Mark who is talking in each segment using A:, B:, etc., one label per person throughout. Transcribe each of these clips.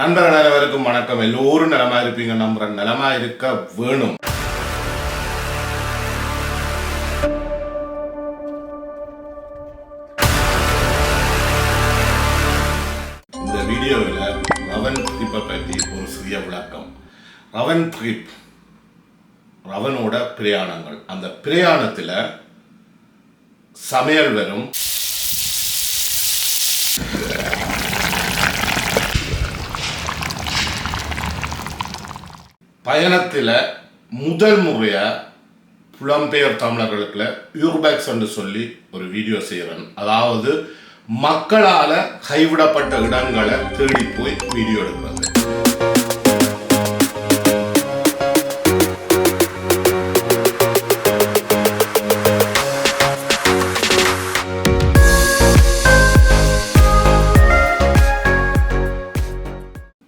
A: நண்பர்கள் அனைவருக்கும் வணக்கம். எல்லோரும் நலமா இருப்பீங்க. நம்புறேன் நலமா இருக்க வேணும். இந்த வீடியோவில் ரவன் ட்ரிப்பை பற்றி ஒரு சிறிய விளக்கம். ரவன் ட்ரிப் ரவனோட பிரயாணங்கள். அந்த பிரயாணத்தில் சமையல் வரும் பயணத்தில் முதல் முறையாக புலம்பெயர் தமிழர்களுக்குல யூர்பேக்ஸ் என்று சொல்லி ஒரு வீடியோ செய்கிறேன் அதாவது மக்களால் கைவிடப்பட்ட இடங்களை தேடி போய் வீடியோ எடுக்கிறது.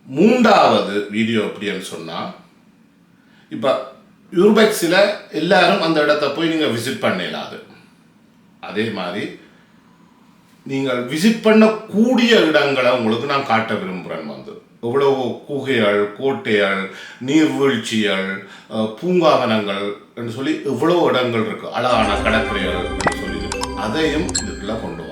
A: மூன்றாவது வீடியோ எப்படின்னு சொன்னால் இப்போ யூர்பெக்ஸில் எல்லாரும் அந்த இடத்த போய் நீங்கள் விசிட் பண்ணிடலாது அதே? மாதிரி நீங்கள் விசிட் பண்ணக்கூடிய இடங்களை உங்களுக்கு நான் காட்ட விரும்புகிறேன் வந்து. எவ்வளவு குகைகள் கோட்டைகள் நீர்வீழ்ச்சிகள் பூங்காவனங்கள் என்று சொல்லி எவ்வளோ இடங்கள் இருக்கு? அழகான கடற்கரைகள் சொல்லி அதையும் இதுக்குள்ள கொண்டு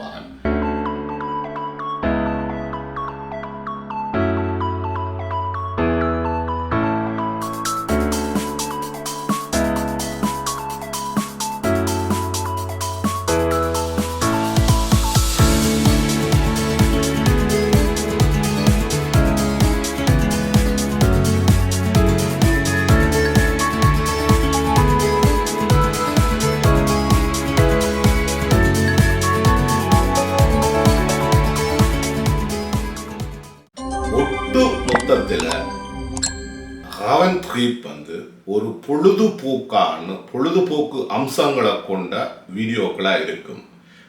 A: ஒட்டு மொத்தத்தில் ஹவன் ட்ரீப் வந்து ஒரு பொழுதுபோக்கான பொழுதுபோக்கு அம்சங்களை கொண்ட வீடியோக்களாக இருக்கும்.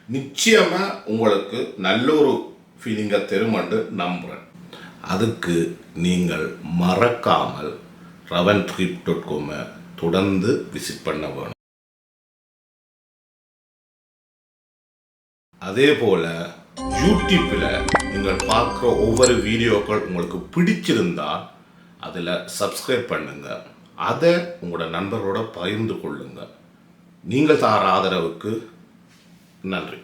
A: நிச்சயமாக உங்களுக்கு நல்ல ஒரு ஃபீலிங்கை தருமண்டு நம்புகிறேன் அதுக்கு நீங்கள் மறக்காமல் ரவன் ட்ரீப் டாட் காமை தொடர்ந்து விசிட் பண்ண வேணும். அதே போல் யூடியூப்பில் நீங்கள் பார்க்குற ஒவ்வொரு வீடியோக்கள் உங்களுக்கு பிடிச்சிருந்தால் அதில் சப்ஸ்கிரைப் பண்ணுங்கள் அதை உங்களோட நண்பரோட பகிர்ந்து கொள்ளுங்கள் நீங்கள் தார ஆதரவுக்கு நன்றி.